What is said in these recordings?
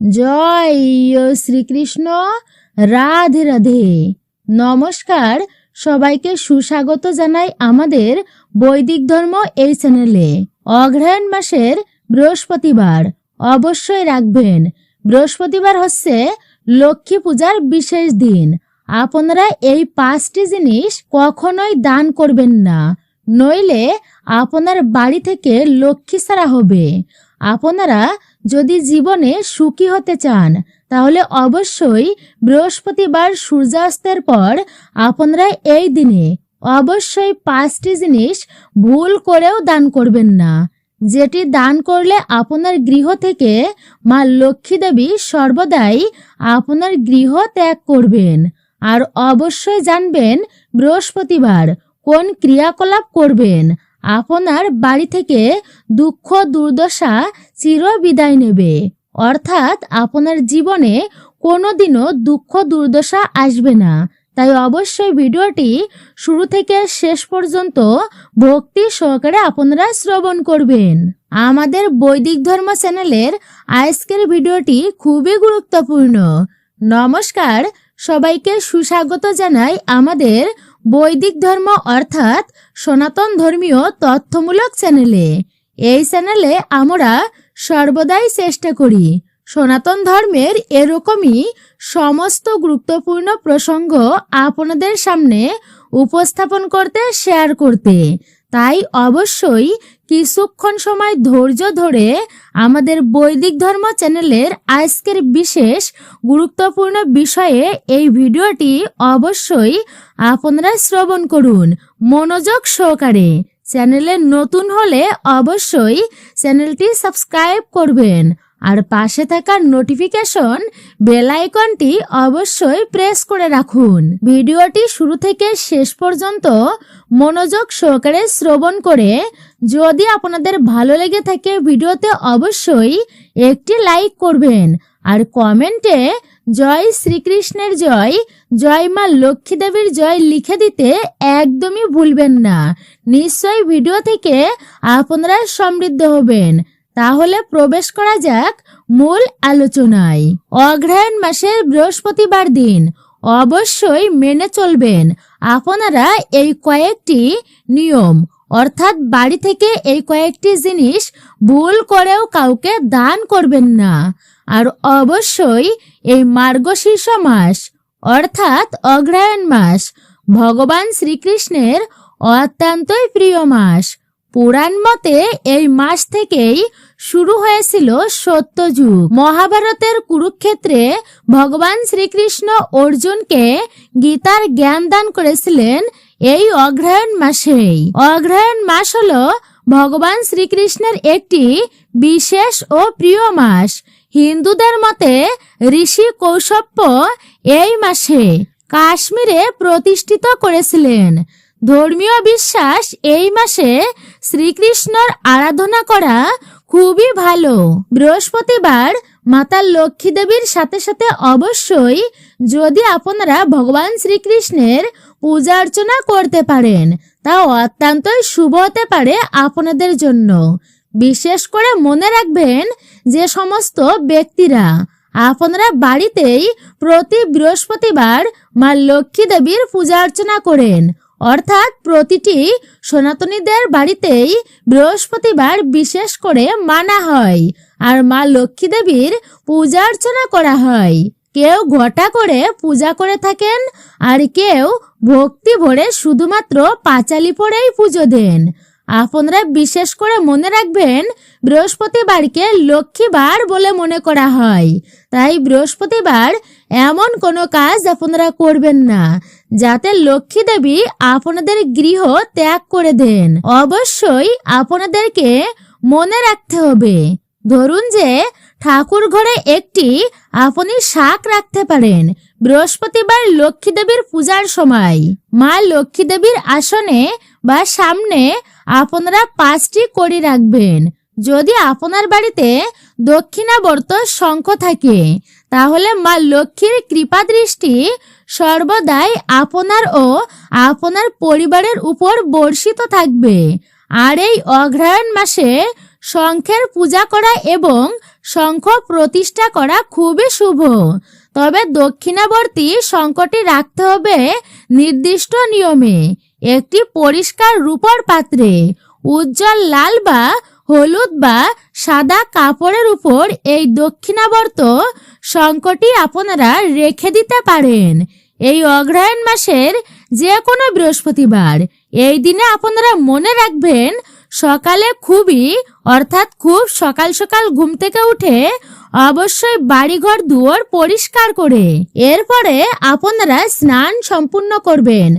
জয় শ্রীকৃষ্ণ, রাধে রাধে। নমস্কার, সবাইকে সুস্বাগত জানাই আমাদের বৈদিক ধর্ম এই চ্যানেলে অগ্রহায়ণ মাসের বৃহস্পতিবার, অবশ্যই রাখবেন। বৃহস্পতিবার হচ্ছে লক্ষ্মী পূজার বিশেষ দিন। আপনারা এই পাঁচটি জিনিস কখনোই দান করবেন না। নইলে আপনার বাড়ি থেকে লক্ষ্মী ছাড়া হবে। আপনারা যদি জীবনে সুখী হতে চান, তাহলে অবশ্যই বৃহস্পতিবার সূর্যাস্তের পর আপনারা এই দিনে অবশ্যই পাঁচটি জিনিস ভুল করেও দান করবেন না। যেটি দান করলে আপনার গৃহ থেকে মা লক্ষ্মী দেবী সর্বদাই আপনার গৃহ ত্যাগ করবেন। আর অবশ্যই জানবেন বৃহস্পতিবার কোন ক্রিয়াকলাপ করবেন। আপনার বাড়ি থেকে দুঃখ, দুর্দশা চির বিদায় নেবে। অর্থাৎ আপনার জীবনে কোনোদিনও দুঃখ, দুর্দশা আসবে না। তাই অবশ্যই ভিডিওটি শুরু থেকে শেষ পর্যন্ত ভক্তি সহকারে আপনারা শ্রবণ করবেন। আমাদের বৈদিক ধর্ম চ্যানেলের আজকের ভিডিওটি খুবই গুরুত্বপূর্ণ। নমস্কার, সবাইকে সুস্বাগত জানাই আমাদের বৈদিক ধর্ম অর্থাৎ সনাতন ধর্মীয় তথ্যমূলক চ্যানেলে। এই চ্যানেলে আমরা সর্বদাই চেষ্টা করি সনাতন ধর্মের এরকমই সমস্ত গুরুত্বপূর্ণ প্রসঙ্গ আপনাদের সামনে উপস্থাপন করতে শেয়ার করতে। তাই অবশ্যই কিছুক্ষণ সময় ধৈর্য ধরে আমাদের বৈদিক ধর্ম চ্যানেলের আজকের বিশেষ গুরুত্বপূর্ণ বিষয়ে এই ভিডিওটি অবশ্যই আপনারা শ্রবণ করুন। মনোযোগ সহকারে চ্যানেলে নতুন হলে অবশ্যই চ্যানেলটি সাবস্ক্রাইব করবেন। আর পাশে থাকা নোটিফিকেশন বেল আইকনটি অবশ্যই প্রেস করে রাখুন। ভিডিওটি শুরু থেকে শেষ পর্যন্ত মনোযোগ সহকারে শ্রবণ করে যদি আপনাদের ভালো লেগে থাকে ভিডিওতে অবশ্যই একটি লাইক করবেন আর কমেন্টে জয় শ্রীকৃষ্ণের জয় জয় মা লক্ষ্মী দেবীর জয় লিখে দিতে একদমই ভুলবেন না। নিশ্চয়ই ভিডিও থেকে আপনারা সমৃদ্ধ হবেন। তাহলে প্রবেশ করা যাক মূল আলোচনায়। অগ্রহায়ণ মাসের বৃহস্পতিবার দিন। অবশ্যই মেনে চলবেন। আপনারা এই কয়েকটি নিয়ম, অর্থাৎ বাড়ি থেকে এই কয়েকটি জিনিস ভুল করেও কাউকে দান করবেন না। আর অবশ্যই এই মার্গশীর্ষ মাস, অর্থাৎ অগ্রহায়ণ মাস, ভগবান শ্রীকৃষ্ণের অত্যন্তই প্রিয় মাস। পুরাণ মতে এই মাস থেকেই শুরু হয়েছিল সত্যযুগ মহাভারতের কুরুক্ষেত্রে ভগবান শ্রীকৃষ্ণ অর্জুনকে গীতার জ্ঞান দান করেছিলেন এই অগ্রহায়ণ মাসেই অগ্রহায়ণ মাস হলো ভগবান শ্রীকৃষ্ণের একটি বিশেষ ও প্রিয় মাস। হিন্দুদের মতে ঋষি কৌশপ্য এই মাসে কাশ্মীরে প্রতিষ্ঠিত করেছিলেন। ধর্মীয় বিশ্বাস এই মাসে শ্রীকৃষ্ণর আরাধনা করা খুবই ভালো। বৃহস্পতিবার মাতা লক্ষ্মী দেবীর সাথে সাথে অবশ্যই যদি আপনারা ভগবান শ্রীকৃষ্ণের পূজা অর্চনা করতে পারেন, তা অত্যন্তই শুভ হতে পারে আপনাদের জন্য। বিশেষ করে মনে রাখবেন যে সমস্ত ব্যক্তিরা আপনারা বাড়িতেই প্রতি বৃহস্পতিবার মা লক্ষ্মী দেবীর পূজা অর্চনা করেন। অর্থাৎ প্রতিটি সনাতনীদের বাড়িতেই বৃহস্পতিবার বিশেষ করে মানা হয় আর মা লক্ষ্মী দেবীর পূজা অর্চনা করা হয়। কেউ ঘটা করে পূজা করে থাকেন আর কেউ ভক্তি ভরে শুধুমাত্র পাঁচালি পরেই পুজো দেন। আপনারা বিশেষ করে মনে রাখবেন, বৃহস্পতিবারকে লক্ষ্মীবার বলে মনে করা হয়। তাই বৃহস্পতিবার এমন কোনো কাজ আপনারা করবেন না, যাতে লক্ষ্মী দেবী আপনাদের গৃহ ত্যাগ করে দেন। অবশ্যই আপনাদেরকে মনে রাখতে হবে, ধরুন যে ঠাকুর ঘরে একটি আপনি শাক রাখতে পারেন, বৃহস্পতিবার লক্ষ্মী দেবীর পূজার সময়। মা লক্ষ্মী দেবীর আসনে বা সামনে আপনারা পাঁচটি কড়ি রাখবেন। যদি আপনার বাড়িতে দক্ষিণাবর্ত শঙ্খ থাকে। তাহলে মা লক্ষ্মীর কৃপা দৃষ্টি সর্বদাই আপনার ও আপনার পরিবারের উপর বর্ষিত থাকবে। আর এই অগ্রহায়ণ মাসে শঙ্খের পূজা করা এবং শঙ্খ প্রতিষ্ঠা করা খুবই শুভ। তবে দক্ষিণাবর্তী শঙ্খটি রাখতে হবে নির্দিষ্ট নিয়মে। একটি পরিষ্কার রূপর পাত্রে। উজ্জ্বল লাল বা হলুদ বা সাদা কাপড়ের উপর এই দক্ষিণাবর্ত শঙ্খটি আপনারা রেখে দিতে পারেন। এই অগ্রহায়ণ মাসের যে কোনো বৃহস্পতিবার। এই দিনে আপনারা মনে রাখবেন, সকালে খুবই, অর্থাৎ খুব সকাল সকাল ঘুম থেকে উঠে অবশ্যই বাড়িঘর দুয়ার পরিষ্কার করে, এরপরে আপনারা স্নান সম্পূর্ণ করবেন।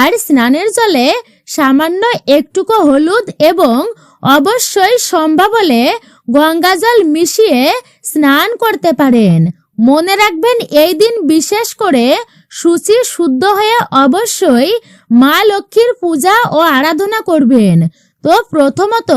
আর স্নানের জলে সামান্য একটুকু হলুদ এবং অবশ্যই সম্ভব হলে গঙ্গাজল মিশিয়ে স্নান করতে পারেন। মনে রাখবেন এই দিন বিশেষ করে সূচি শুদ্ধ হয়ে অবশ্যই মা লক্ষ্মীর পূজা ও আরাধনা করবেন। তো প্রথমত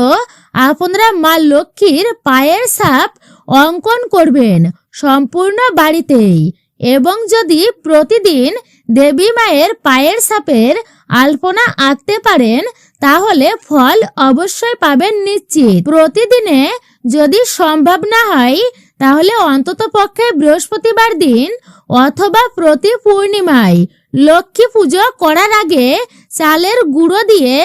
আপনারা মা লক্ষ্মীর পায়ের সাপ অঙ্কন করবেন সম্পূর্ণ বাড়িতেই এবং যদি প্রতিদিন দেবী মায়ের পায়ের সাপের আলপনা আঁকতে পারেন তাহলে ফল অবশ্যই পাবেন নিশ্চিত। প্রতিদিনে যদি সম্ভব না হয়, তাহলে অন্তত পক্ষে বৃহস্পতিবার দিন অথবা প্রতি পূর্ণিমায় লক্ষ্মী পুজো করার আগে চালের গুঁড়ো দিয়ে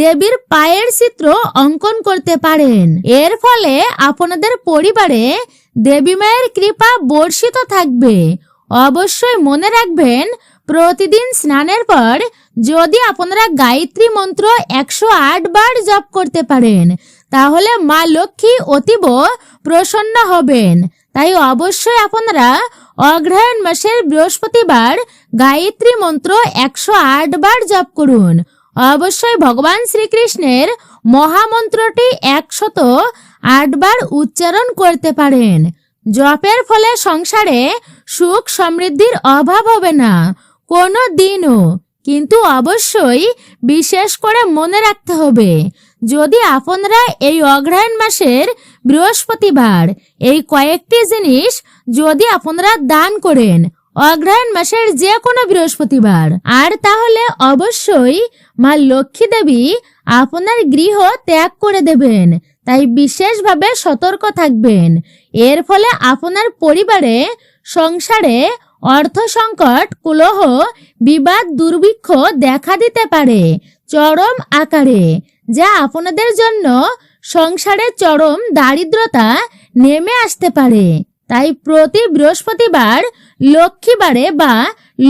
দেবীর পায়ের চিত্র অঙ্কন করতে পারেন। এর ফলে আপনাদের পরিবারে দেবী মায়ের কৃপা বর্ষিত থাকবে। অবশ্যই মনে রাখবেন প্রতিদিন স্নানের পর যদি আপনারা গায়ত্রী মন্ত্র একশো আট বার জপ করতে পারেন, তাহলে মা লক্ষ্মী অতীব প্রসন্ন হবেন। তাই অবশ্যই আপনারা অগ্রহায়ণ মাসের বৃহস্পতিবার গায়ত্রী মন্ত্র একশো আট বার জপ করুন। অবশ্যই ভগবান শ্রীকৃষ্ণের মহামন্ত্রটি একশত আটবার উচ্চারণ করতে পারেন। জপের ফলে সংসারে সুখ সমৃদ্ধির অভাব হবে না। কোনো দিনও কিন্তু অবশ্যই বিশেষ করে মনে রাখতে হবে, যদি আপনারা এই অগ্রহায়ণ মাসের বৃহস্পতিবার এই কয়েকটি জিনিস যদি আপনারা দান করেন, অগ্রহায়ণ মাসের যে কোনো বৃহস্পতিবার, আর তাহলে অবশ্যই মা লক্ষ্মী দেবী আপনার গৃহ ত্যাগ করে দেবেন, তাই বিশেষভাবে সতর্ক থাকবেন। এর ফলে আপনার পরিবারে, সংসারে অর্থ সংকট কুলহ বিবাদ দুর্ভিক্ষ দেখা দিতে পারে চরম আকারে, যা আপনাদের জন্য সংসারে চরম দারিদ্রতা নেমে আসতে পারে। তাই প্রতি বৃহস্পতিবার, লক্ষ্মীবারে বা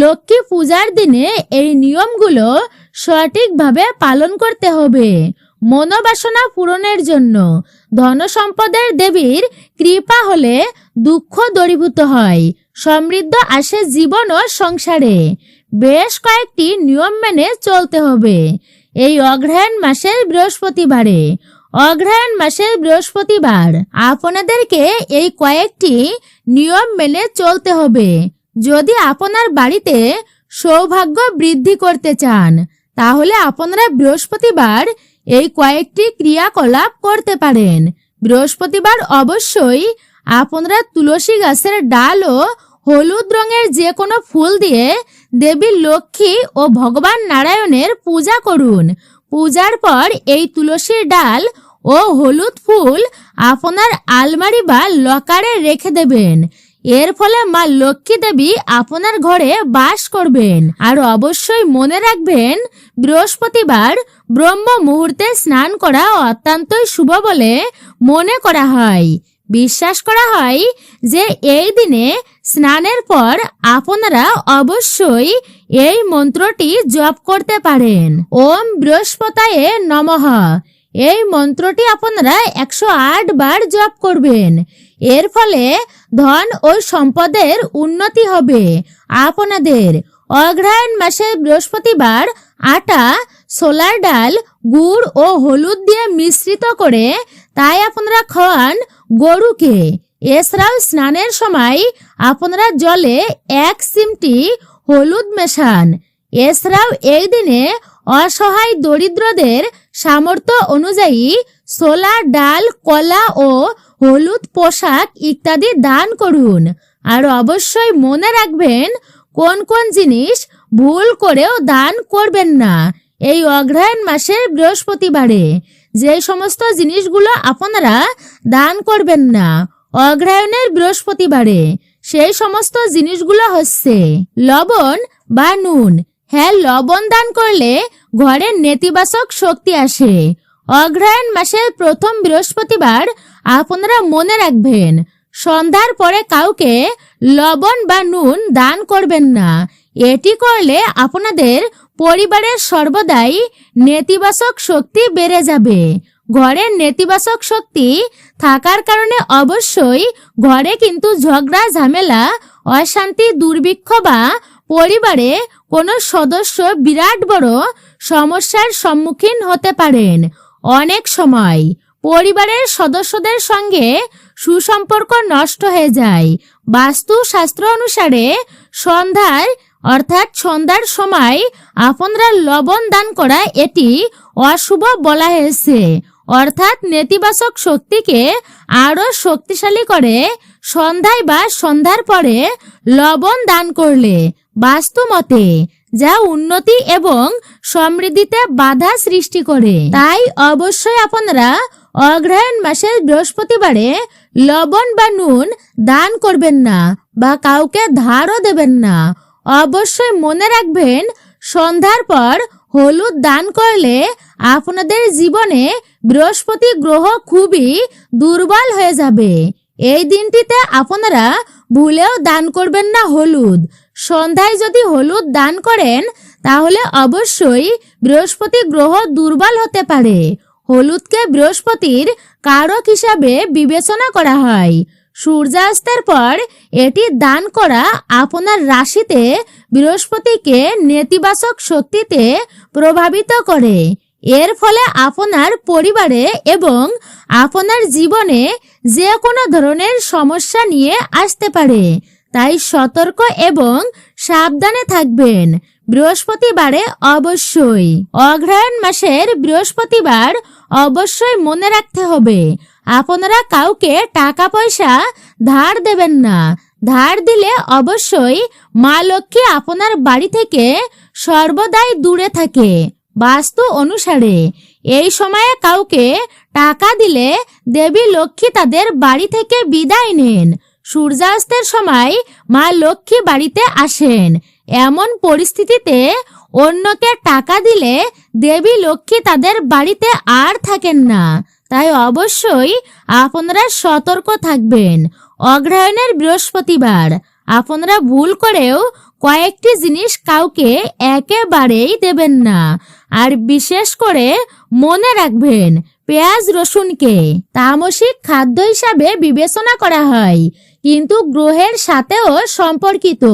লক্ষ্মী পূজার দিনে এই নিয়মগুলো সঠিকভাবে পালন করতে হবে। মনোবাসনা পূরণের জন্য ধন সম্পদের দেবীর কৃপা হলে দুঃখ দূরীভূত হয়। সমৃদ্ধ আসে জীবন ও সংসারে। বেশ কয়েকটি নিয়ম মেনে চলতে হবে। এই অগ্রহায়ণ মাসের বৃহস্পতিবারে। অগ্রহায়ণ মাসের বৃহস্পতিবার আপনাদেরকে এই কয়েকটি নিয়ম মেনে চলতে হবে। যদি আপনার বাড়িতে সৌভাগ্য বৃদ্ধি করতে চান, তাহলে আপনারা বৃহস্পতিবার এই কয়েকটি ক্রিয়াকলাপ করতে পারেন। বৃহস্পতিবার অবশ্যই আপনারা তুলসী গাছের ডাল ও হলুদ রঙের যে কোনো ফুল দিয়ে দেবী লক্ষ্মী ও ভগবান নারায়ণের পূজা করুন। পূজার পর এই তুলসীর ডাল ও হলুদ ফুল আপনার আলমারি বা লকারে রেখে দেবেন। এর ফলে মা লক্ষ্মী দেবী আপনার ঘরে বাস করবেন। আর অবশ্যই মনে রাখবেন, বৃহস্পতিবার ব্রহ্ম মুহূর্তে স্নান করা অত্যন্তই শুভ বলে মনে করা হয়। বিশ্বাস করা হয় যে এই দিনে স্নানের পর আপনারা অবশ্যই এই মন্ত্রটি জপ করতে পারেন। ওম বৃহস্পতায়ে নমঃ। এই মন্ত্রটি আপনারা একশো আট বার জপ করবেন। এর ফলে ধন ও সম্পদের উন্নতি হবে। আপনাদের অগ্রহায়ণ মাসে বৃহস্পতিবার আটা, সোলার ডাল, গুড় ও হলুদ দিয়ে মিশ্রিত করে তাই আপনারা খাওয়ান গরুকে এছাড়াও স্নানের সময় আপনারা জলে এক সিমটি হলুদ মেশান। এছাড়াও এই দিনে অসহায় দরিদ্রদের সামর্থ্য অনুযায়ী ছোলা ডাল, কলা ও হলুদ পোশাক ইত্যাদি দান করুন। আর অবশ্যই মনে রাখবেন, কোন কোন জিনিস ভুল করেও দান করবেন না। এই অগ্রহায়ণ মাসের বৃহস্পতিবারে। যে সমস্ত জিনিসগুলো আপনারা দান করবেন না অগ্রায়ণের বৃহস্পতিবারে, সেই সমস্ত জিনিসগুলো হচ্ছে লবণ বা নুন। হ্যাঁ লবণ দান করলে ঘরে নেতিবাচক শক্তি আসে। অগ্রহায়ণ মাসের প্রথম বৃহস্পতিবার আপনারা মনে রাখবেন, সন্ধ্যার পরে কাউকে লবণ বা নুন দান করবেন না। এটি করলে আপনাদের পরিবারের সর্বদাই নেতিবাচক শক্তি বেড়ে যাবে। ঘরের নেতিবাচক শক্তি থাকার কারণে অবশ্যই ঘরে কিন্তু ঝগড়া, ঝামেলা, অশান্তি, দুর্ভিক্ষ বা পরিবারে কোনো সদস্য বিরাট বড় সমস্যার সম্মুখীন হতে পারেন। অনেক সময় পরিবারের সদস্যদের সঙ্গে সুসম্পর্ক নষ্ট হয়ে যায়। বাস্তু শাস্ত্র অনুসারে সন্ধ্যার অর্থাৎ সন্ধ্যার সময় আপনারা লবণ দান করা এটি অশুভ বলা হয়েছে। অর্থাৎ নেতিবাচক শক্তিকে আরও শক্তিশালী করে সন্ধ্যায় বা সন্ধ্যার পরে লবণ দান করলে বাস্তু মতে যা উন্নতি এবং সমৃদ্ধিতে বাধা সৃষ্টি করে। তাই অবশ্যই আপনারা অগ্রহায়ণ মাসের বৃহস্পতিবারে লবণ বা নুন দান করবেন না বা কাউকে ধারও দেবেন না। অবশ্যই মনে রাখবেন, সন্ধ্যার পর হলুদ দান করলে আপনাদের জীবনে বৃহস্পতি গ্রহ খুবই দুর্বল হয়ে যাবে। এই দিনটিতে আপনারা ভুলেও দান করবেন না হলুদ। সন্ধ্যায় যদি হলুদ দান করেন, তাহলে অবশ্যই বৃহস্পতি গ্রহ দুর্বল হতে পারে। হলুদকে বৃহস্পতির কারক হিসাবে বিবেচনা করা হয়। সূর্যাস্তের পর এটি দান করা আপনার রাশিতে বৃহস্পতিকে নেতিবাচক শক্তিতে প্রভাবিত করে। এর ফলে আপনার পরিবারে এবং আপনার জীবনে যে কোনো ধরনের সমস্যা নিয়ে আসতে পারে। তাই সতর্ক এবং সাবধানে থাকবেন। বৃহস্পতিবারে অবশ্যই। অগ্রহায়ণ মাসের বৃহস্পতিবার অবশ্যই মনে রাখতে হবে। আপনারা কাউকে টাকা পয়সা ধার দেবেন না। ধার দিলে অবশ্যই মা লক্ষ্মী আপনার বাড়ি থেকে সর্বদাই দূরে থাকে, বাস্তু অনুসারে। এই সময়ে কাউকে টাকা দিলে দেবী লক্ষ্মী তাদের বাড়ি থেকে বিদায় নেন। সূর্যাস্তের সময় মা লক্ষ্মী বাড়িতে আসেন। এমন পরিস্থিতিতে অন্যকে টাকা দিলে দেবী লক্ষ্মী তাদের বাড়িতে আর থাকেন না। তাই অবশ্যই আপনারা সতর্ক থাকবেন। অগ্রহায়ণের বৃহস্পতিবার। আপনারা ভুল করেও কয়েকটি জিনিস কাউকে একেবারেই দেবেন না। আর বিশেষ করে মনে রাখবেন, পেঁয়াজ রসুনকে তামসিক খাদ্য হিসাবে বিবেচনা করা হয়, কিন্তু গ্রহের সাথেও সম্পর্কিত।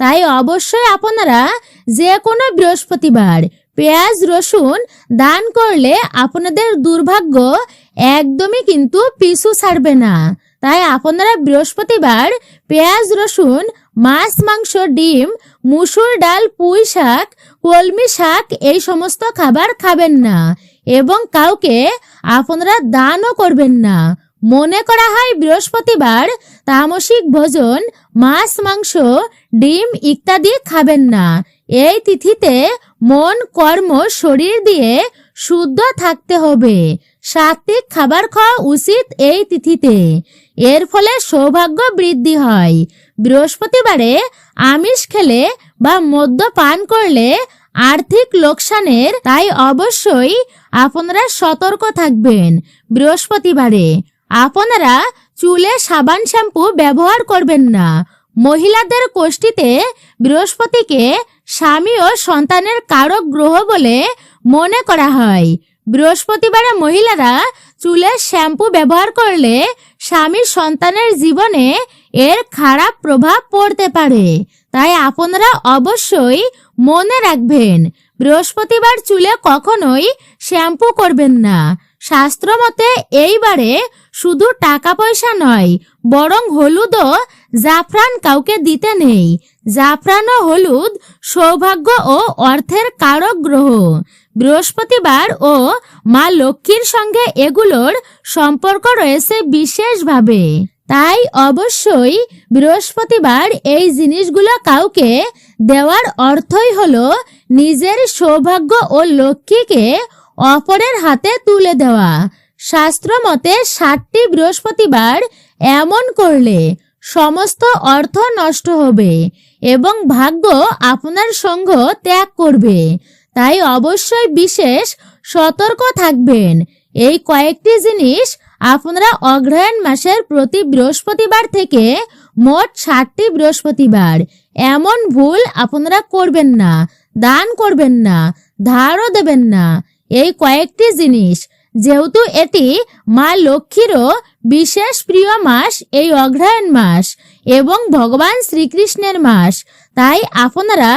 তাই অবশ্যই আপনারা যে কোনো বৃহস্পতিবার পেঁয়াজ রসুন দান করলে আপনাদের দুর্ভাগ্য একদমই কিন্তু পিছু ছাড়বে না। তাই আপনারা বৃহস্পতিবার পেঁয়াজ রসুন, মাছ, মাংস, ডিম, মুসুর ডাল, পুঁই শাক, কলমি শাক এই সমস্ত খাবার খাবেন না এবং কাউকে আপনারা দানও করবেন না। মনে করা হয় বৃহস্পতিবার তামসিক ভোজন, মাছ, মাংস, ডিম ইত্যাদি খাবেন না। এই তিথিতে মন, কর্ম, শরীর দিয়ে শুদ্ধ থাকতে হবে। সাত্বিক খাবার খাওয়া উচিত এই তিথিতে। এর ফলে সৌভাগ্য বৃদ্ধি হয়। বৃহস্পতিবারে আমিষ খেলে বা মদ্য পান করলে আর্থিক লোকসানের, তাই অবশ্যই আপনারা সতর্ক থাকবেন বৃহস্পতিবারে। আপনারা চুলে সাবান শ্যাম্পু ব্যবহার করবেন না। মহিলাদের কোষ্ঠীতে বৃহস্পতিকে স্বামী ও সন্তানের কারক গ্রহ বলে মনে করা হয়। বৃহস্পতিবারে মহিলারা চুলে শ্যাম্পু ব্যবহার করলে স্বামী সন্তানের জীবনে এর খারাপ প্রভাব পড়তে পারে। তাই আপনারা অবশ্যই মনে রাখবেন, বৃহস্পতিবার চুলে কখনোই শ্যাম্পু করবেন না। শাস্ত্র মতে এইবারে শুধু টাকা পয়সা নয়, বরং হলুদ ও জাফরান কাউকে দিতে নেই। জাফরান ও হলুদ সৌভাগ্য ও অর্থের কারক গ্রহ। বৃহস্পতিবার ও মা লক্ষ্মীর সঙ্গে এগুলোর সম্পর্ক রয়েছে বিশেষভাবে। তাই অবশ্যই বৃহস্পতিবার এই জিনিসগুলো কাউকে দেওয়ার অর্থই হলো নিজের সৌভাগ্য ও লক্ষ্মীকে অপরের হাতে তুলে দেওয়া। শাস্ত্র মতে ষাটটি বৃহস্পতিবার এমন করলে সমস্ত অর্থ নষ্ট হবে এবং ভাগ্য আপনার সঙ্গ ত্যাগ করবে। তাই অবশ্যই বিশেষ সতর্ক থাকবেন। এই কয়েকটি জিনিস আপনারা অগ্রহায়ণ মাসের প্রতি বৃহস্পতিবার থেকে মোট ষাটটি বৃহস্পতিবার। এমন ভুল আপনারা করবেন না, দান করবেন না, ধারও দেবেন না। এই কয়েকটি জিনিস। যেহেতু এটি মা লক্ষ্মীরও বিশেষ প্রিয় মাস এই অগ্রহায়ণ মাস এবং ভগবান শ্রীকৃষ্ণের মাস, তাই আপনারা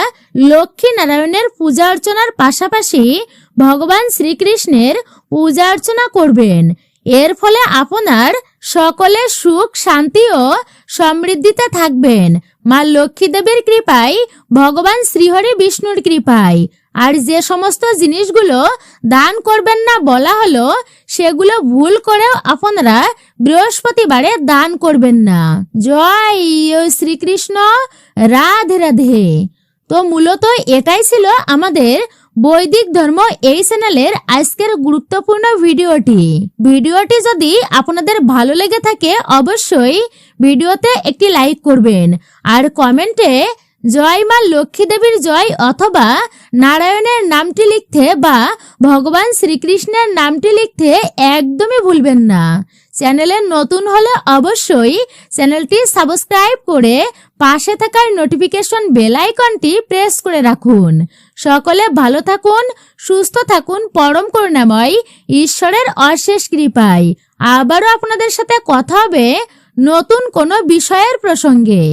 লক্ষ্মী নারায়ণের পূজা অর্চনার পাশাপাশি ভগবান শ্রীকৃষ্ণের পূজা অর্চনা করবেন। এর ফলে আপনার সকলের সুখ, শান্তি ও সমৃদ্ধিতে থাকবেন। মা লক্ষ্মী দেবীর কৃপায়, ভগবান শ্রীহরি বিষ্ণুর কৃপায়। আর যে সমস্ত জিনিসগুলো দান করবেন না বলা হলো, সেগুলো ভুল করেও আপনারা বৃহস্পতিবারে দান করবেন না। জয় শ্রীকৃষ্ণ, রাধে রাধে। তো মূলত এটাই ছিল আমাদের বৈদিক ধর্ম এই চ্যানেলের আজকের গুরুত্বপূর্ণ ভিডিওটি। ভিডিওটি যদি আপনাদের ভালো লেগে থাকে, অবশ্যই ভিডিওতে একটি লাইক করবেন। আর কমেন্টে জয় মা লক্ষ্মী দেবীর জয় অথবা নারায়ণের নামটি লিখতে বা ভগবান শ্রীকৃষ্ণের নামটি লিখতে একদমই ভুলবেন না। চ্যানেলে নতুন হলে অবশ্যই চ্যানেলটি সাবস্ক্রাইব করে পাশে থাকার নোটিফিকেশন বেল আইকনটি প্রেস করে রাখুন। সকলে ভালো থাকুন, সুস্থ থাকুন, পরম করুণাময়, ঈশ্বরের অশেষ কৃপায়। আবারও আপনাদের সাথে কথা হবে নতুন কোনো বিষয়ের প্রসঙ্গে।